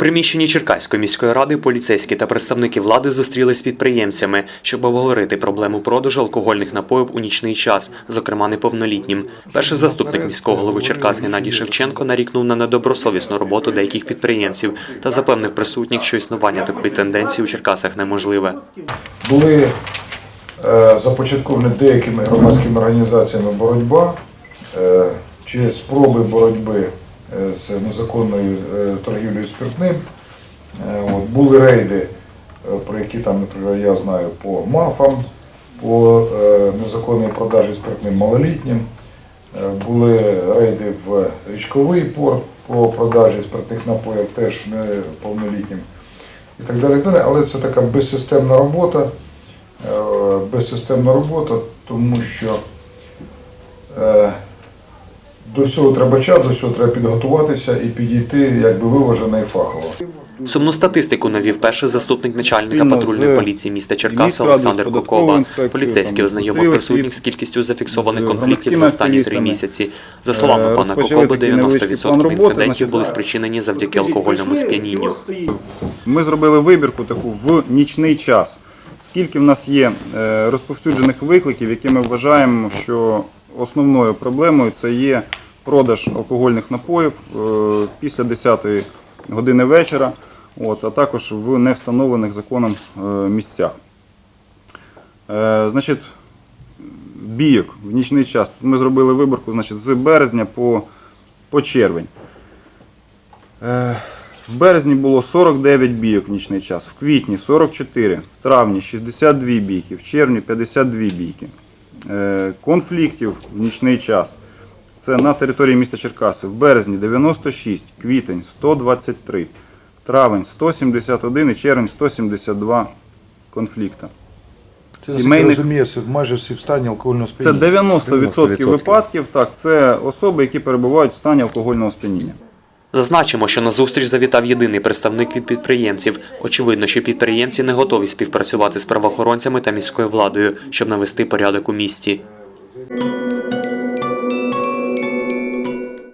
приміщенні Черкаської міської ради поліцейські та представники влади зустрілись з підприємцями, щоб обговорити проблему продажу алкогольних напоїв у нічний час, зокрема неповнолітнім. Перший заступник міського голови Черкас Геннадій Шевченко нарікнув на недобросовісну роботу деяких підприємців та запевнив присутніх, що існування такої тенденції у Черкасах неможливе. Були е, започатковані деякими громадськими організаціями боротьба е, чи спроби боротьби з незаконною е, торгівлею спиртним. Е, От, були рейди, е, про які там, наприклад, я знаю по мафам, по е, незаконній продажі спиртним малолітнім. Е, Були рейди в річковий порт по продажі спиртних напоїв теж неповнолітнім і так далі. Але це така безсистемна робота, е, безсистемна робота, тому що е, до всього треба час, до всього треба підготуватися і підійти якби виважено і фахово. Сумну статистику навів перший заступник начальника патрульної поліції міста Черкаса Олександр Кокоба. Поліцейський ознайомив присутніх з- кількістю зафіксованих конфліктів за останні три місяці. За словами Е, пана Кокоби, такий невеличкий 90% інцидентів були спричинені завдяки алкогольному сп'янінню. Ми зробили вибірку таку в нічний час. Скільки в нас є е, розповсюджених викликів, які ми вважаємо, що основною проблемою це є продаж алкогольних напоїв е, після 10 години вечора, от, а також в невстановлених законом е, місцях. Е, Значить, бійок в нічний час. Ми зробили виборку значить, з березня по, по червень. В березні було 49 бійок в нічний час, в квітні 44, в травні 62 бійки, в червні 52 бійки. Е, Конфліктів в нічний час. Це на території міста Черкаси. В березні 96, квітень 123, травень 171 і червень 172 конфлікта. Це, Сімейних- розумію, майже всі в стані алкогольного Це сп'яніння. 90% випадків. Так, це особи, які перебувають в стані алкогольного сп'яніння. Зазначимо, що на зустріч завітав єдиний представник від підприємців. Очевидно, що підприємці не готові співпрацювати з правоохоронцями та міською владою, щоб навести порядок у місті.